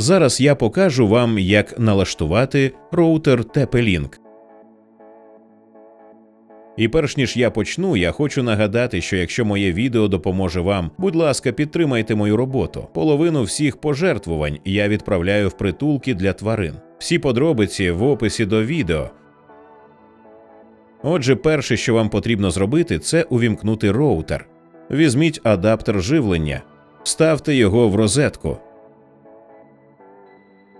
Зараз я покажу вам, як налаштувати роутер TP-Link. І перш ніж я почну, я хочу нагадати, що якщо моє відео допоможе вам, будь ласка, підтримайте мою роботу. Половину всіх пожертвувань я відправляю в притулки для тварин. Всі подробиці в описі до відео. Отже, перше, що вам потрібно зробити, це увімкнути роутер. Візьміть адаптер живлення, вставте його в розетку,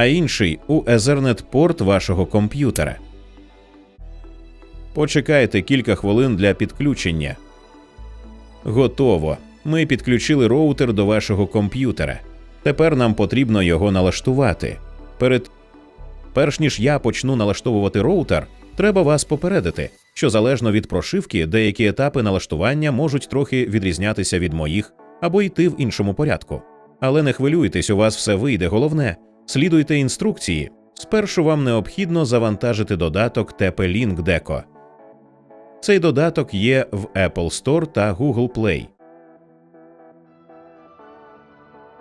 А інший у Ethernet порт вашого комп'ютера. Почекайте кілька хвилин для підключення. Готово. Ми підключили роутер до вашого комп'ютера. Тепер нам потрібно його налаштувати. Перед перш ніж я почну налаштовувати роутер, треба вас попередити, що залежно від прошивки, деякі етапи налаштування можуть трохи відрізнятися від моїх або йти в іншому порядку. Але не хвилюйтесь, у вас все вийде. Головне, слідуйте інструкції. Спершу вам необхідно завантажити додаток TP-Link Deco. Цей додаток є в Apple Store та Google Play.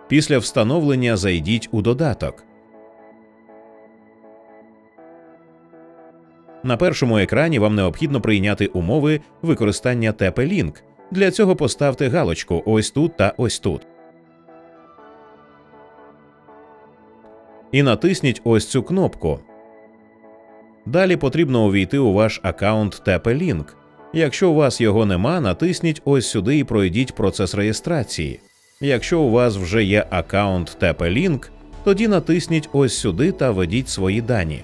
Після встановлення зайдіть у додаток. На першому екрані вам необхідно прийняти умови використання TP-Link. Для цього поставте галочку ось тут та ось тут. І натисніть ось цю кнопку. Далі потрібно увійти у ваш аккаунт TP-Link. Якщо у вас його нема, натисніть ось сюди і пройдіть процес реєстрації. Якщо у вас вже є аккаунт TP-Link, тоді натисніть ось сюди та введіть свої дані.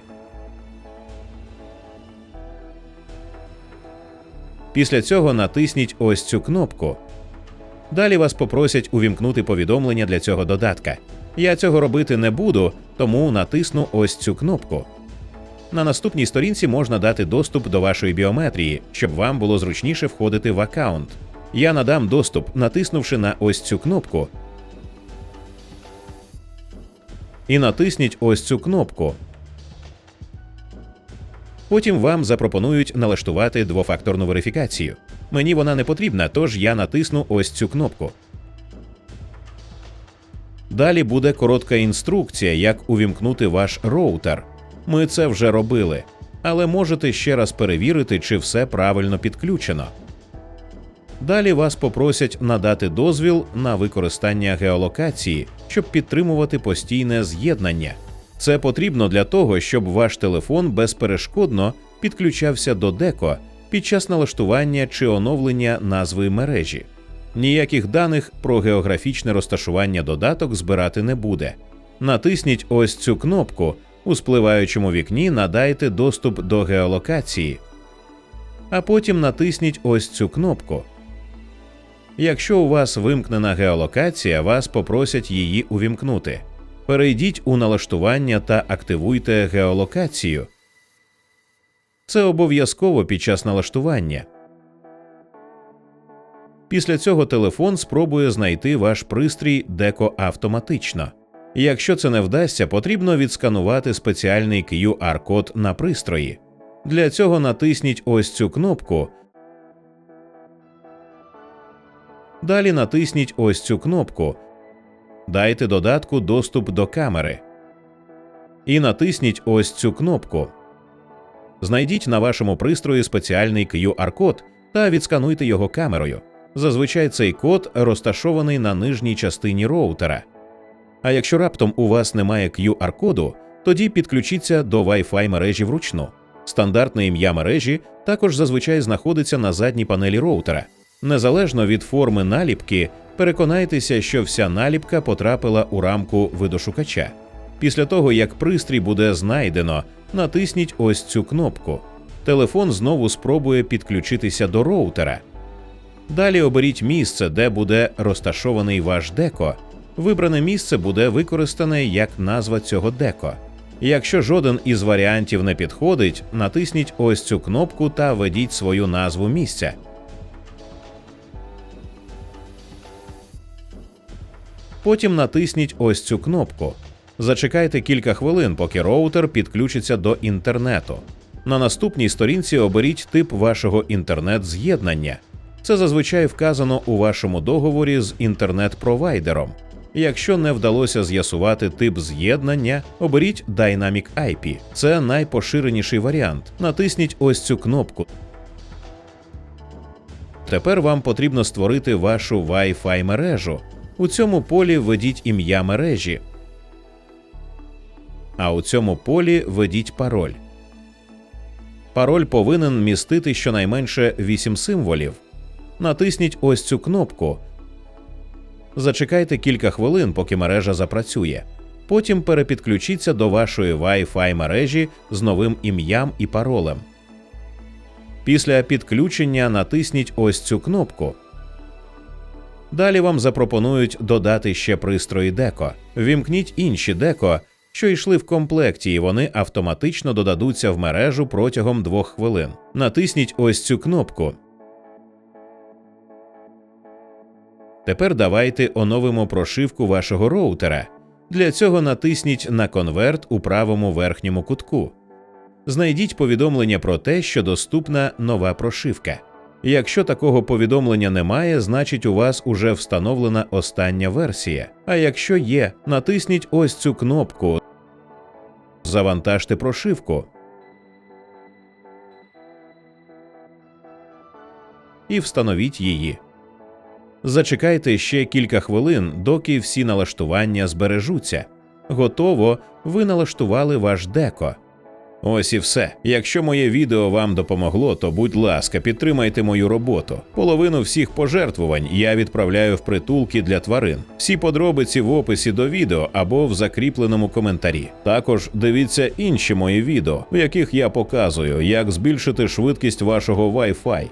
Після цього натисніть ось цю кнопку. Далі вас попросять увімкнути повідомлення для цього додатка. Я цього робити не буду, тому натисну ось цю кнопку. На наступній сторінці можна дати доступ до вашої біометрії, щоб вам було зручніше входити в аккаунт. Я надам доступ, натиснувши на ось цю кнопку. І натисніть ось цю кнопку. Потім вам запропонують налаштувати двофакторну верифікацію. Мені вона не потрібна, тож я натисну ось цю кнопку. Далі буде коротка інструкція, як увімкнути ваш роутер. Ми це вже робили, але можете ще раз перевірити, чи все правильно підключено. Далі вас попросять надати дозвіл на використання геолокації, щоб підтримувати постійне з'єднання. Це потрібно для того, щоб ваш телефон безперешкодно підключався до деко під час налаштування чи оновлення назви мережі. Ніяких даних про географічне розташування додаток збирати не буде. Натисніть ось цю кнопку у спливаючому вікні надайте доступ до геолокації, а потім натисніть ось цю кнопку. Якщо у вас вимкнена геолокація, вас попросять її увімкнути. Перейдіть у налаштування та активуйте геолокацію. Це обов'язково під час налаштування. Після цього телефон спробує знайти ваш пристрій деко автоматично. Якщо це не вдасться, потрібно відсканувати спеціальний QR-код на пристрої. Для цього натисніть ось цю кнопку. Далі натисніть ось цю кнопку. Дайте додатку доступ до камери. І натисніть ось цю кнопку. Знайдіть на вашому пристрої спеціальний QR-код та відскануйте його камерою. Зазвичай цей код розташований на нижній частині роутера. А якщо раптом у вас немає QR-коду, тоді підключіться до Wi-Fi мережі вручну. Стандартне ім'я мережі також зазвичай знаходиться на задній панелі роутера. Незалежно від форми наліпки, переконайтеся, що вся наліпка потрапила у рамку видошукача. Після того, як пристрій буде знайдено, натисніть ось цю кнопку. Телефон знову спробує підключитися до роутера. Далі оберіть місце, де буде розташований ваш деко. Вибране місце буде використане як назва цього деко. Якщо жоден із варіантів не підходить, натисніть ось цю кнопку та введіть свою назву місця. Потім натисніть ось цю кнопку. Зачекайте кілька хвилин, поки роутер підключиться до інтернету. На наступній сторінці оберіть тип вашого інтернет-з'єднання. Це зазвичай вказано у вашому договорі з інтернет-провайдером. Якщо не вдалося з'ясувати тип з'єднання, оберіть Dynamic IP. Це найпоширеніший варіант. Натисніть ось цю кнопку. Тепер вам потрібно створити вашу Wi-Fi мережу. У цьому полі введіть ім'я мережі, а у цьому полі введіть пароль. Пароль повинен містити щонайменше 8 символів. Натисніть ось цю кнопку. Зачекайте кілька хвилин, поки мережа запрацює. Потім перепідключіться до вашої Wi-Fi мережі з новим ім'ям і паролем. Після підключення натисніть ось цю кнопку. Далі вам запропонують додати ще пристрої деко. Вімкніть інші деко, що йшли в комплекті, і вони автоматично додадуться в мережу протягом двох хвилин. Натисніть ось цю кнопку. Тепер давайте оновимо прошивку вашого роутера. Для цього натисніть на конверт у правому верхньому кутку. Знайдіть повідомлення про те, що доступна нова прошивка. Якщо такого повідомлення немає, значить у вас уже встановлена остання версія. А якщо є, натисніть ось цю кнопку. Завантажте прошивку. І встановіть її. Зачекайте ще кілька хвилин, доки всі налаштування збережуться. Готово, ви налаштували ваш деко. Ось і все. Якщо моє відео вам допомогло, то будь ласка, підтримайте мою роботу. Половину всіх пожертвувань я відправляю в притулки для тварин. Всі подробиці в описі до відео або в закріпленому коментарі. Також дивіться інші мої відео, в яких я показую, як збільшити швидкість вашого Wi-Fi.